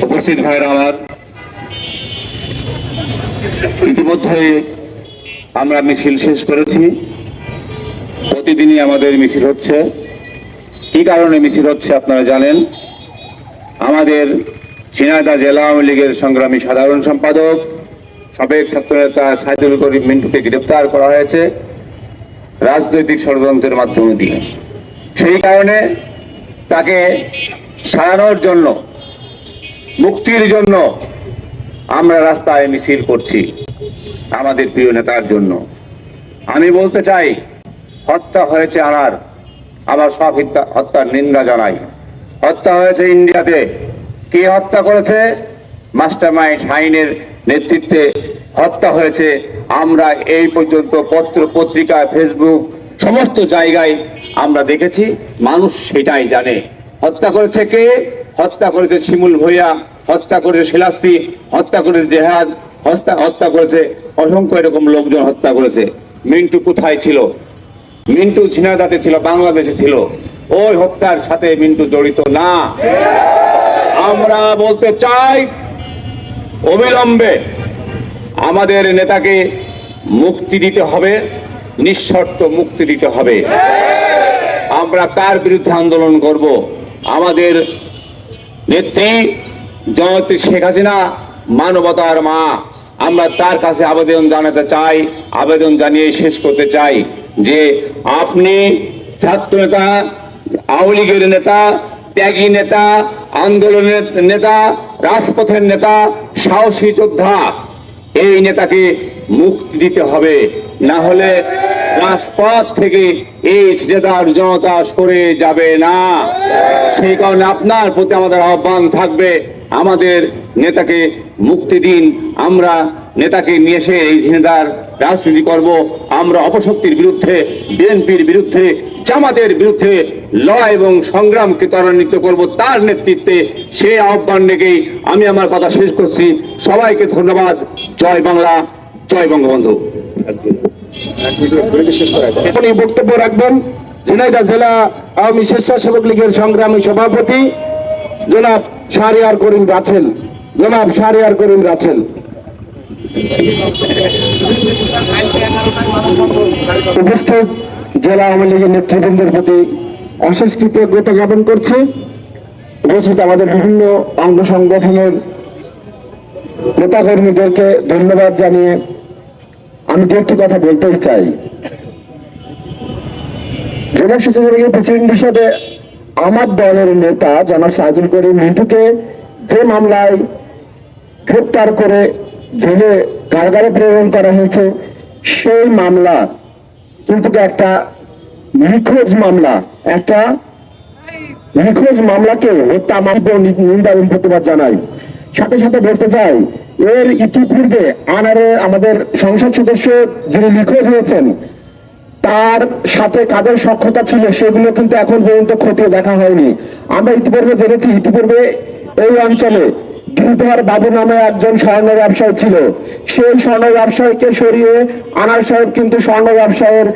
উপস্থিত ভাইরা আমার। ইতিমধ্যে আমরা মিছিল শেষ করেছি। প্রতিদিনই আমাদের মিছিল হচ্ছে। কি কারণে মিছিল হচ্ছে আপনারা জানেন? আমাদের ঝিনাইদহ জেলা আওয়ামী লীগের সংগ্রামী সাধারণ সম্পাদক, সাবেক ছাত্রনেতা সাইদুল করিম মিন্টুকে গ্রেপ্তার করা হয়েছে রাজনৈতিক ষড়যন্ত্রের মাধ্যমে দিয়ে। সেই কারণে তাকে সারানোর জন্য মুক্তির জন্য আমরা রাস্তায় মিছিল করছি আমাদের প্রিয় নেতার জন্য। আমি বলতে চাই, হত্যা হয়েছে আনার আবার সব হত্যা, হত্যার নিন্দা জানাই। হত্যা হয়েছে ইন্ডিয়াতে। কে হত্যা করেছে? মাস্টার মাইন্ড হাইনের নেতৃত্বে হত্যা হয়েছে। আমরা এই পর্যন্ত পত্র, পত্রিকা, ফেসবুক, সমস্ত জায়গায় আমরা দেখেছি, মানুষ সেটাই জানে। হত্যা করেছে কে? হত্যা করেছে শিমুল ভইয়া, হত্যা করেছে শিলাস্তি হত্যা করেছে জেহাদ, হত্যা হত্যা করেছে অসংখ্য এরকম লোকজন হত্যা করেছে। মিন্টু কোথায় ছিল? মিন্টু ঝিনাদাতে ছিল, বাংলাদেশে ছিল। ওই হত্যার সাথে মিন্টু জড়িত না। আমরা বলতে চাই, অবিলম্বে আমাদের নেতাকে মুক্তি দিতে হবে, নিঃশর্ত মুক্তি দিতে হবে। আমরা কার বিরুদ্ধে আন্দোলন করব? আমাদের নেত্রী জয়তী শেখ হাসিনা মানবতার মা। আমরা তার কাছে আবেদন জানাতে চাই, আবেদন জানিয়ে শেষ করতে চাই যে আপনি ছাত্র নেতা আওয়ামী লীগের নেতা, ত্যাগী নেতা, আন্দোলনের নেতা, রাজপথের নেতা, সাহসী যোদ্ধা, এই নেতাকে মুক্তি দিতে হবে। না হলে রাজপথ থেকে এই জেদার জনতা সরে যাবে না। সেই কারণে আপনার প্রতি আমাদের আহ্বান থাকবে, আমাদের নেতাকে মুক্তি দিন। আমরা নেতাকে নিয়ে এসে এই ঝিনেদার রাজনীতি করব। আমরা অপশক্তির বিরুদ্ধে, বিএনপির বিরুদ্ধে, জামাতের বিরুদ্ধে লড়াই এবং সংগ্রামকে ত্বরান্বিত করব। তার নেতৃত্বে সেই আহ্বান রেখেই আমি আমার কথা শেষ করছি। সবাইকে ধন্যবাদ। জয় বাংলা, জয় বঙ্গবন্ধু। বক্তব্য রাখবেন। ঝিনাইদহ জেলা আওয়ামী স্বেচ্ছাসেবক লীগের সংগ্রামী সভাপতি জনাব শাহরিয়ার করিম রাছেল। জনাব শাহরিয়ার করিম রাছেল। উপস্থিত জেলা আওয়ামী লীগের নেতৃবৃন্দের প্রতি অশেষ কৃতজ্ঞতা জ্ঞাপন করছি। উপস্থিত আমাদের বিভিন্ন অঙ্গ সংগঠনের নেতাকর্মীদেরকে ধন্যবাদ জানিয়ে আমি দু একটি কথা বলতে চাই। প্রেসিডেন্ট হিসেবে আমার দলের নেতা জনাব সাইদুল করিম মিন্টুকে যে মামলায় গ্রেপ্তার করে জেলে কারাগারে প্রেরণ করা হয়েছে, সেই মামলা কিন্তু একটা নিখোঁজ মামলা, একটা নিখোঁজ মামলাকে হত্যা মামলা নিন্দা প্রতিবাদ জানাই। সাথে সাথে বলতে চাই এর ইতিপূর্বে আনারে আমাদের সংসদ সদস্য যিনি নিখোঁজ হয়েছেন তার সাথে কাদের সক্ষতা ছিল সেগুলো কিন্তু এখন পর্যন্ত খতিয়ে দেখা হয়নি। আমরা ইতিপূর্বে জেনেছি, ইতিপূর্বে এই অঞ্চলে গিরিধর বাবু নামে একজন স্বর্ণ ব্যবসায়ী ছিল। সেই স্বর্ণ ব্যবসায়ীকে সরিয়ে আনার সাহেব কিন্তু স্বর্ণ ব্যবসায়ের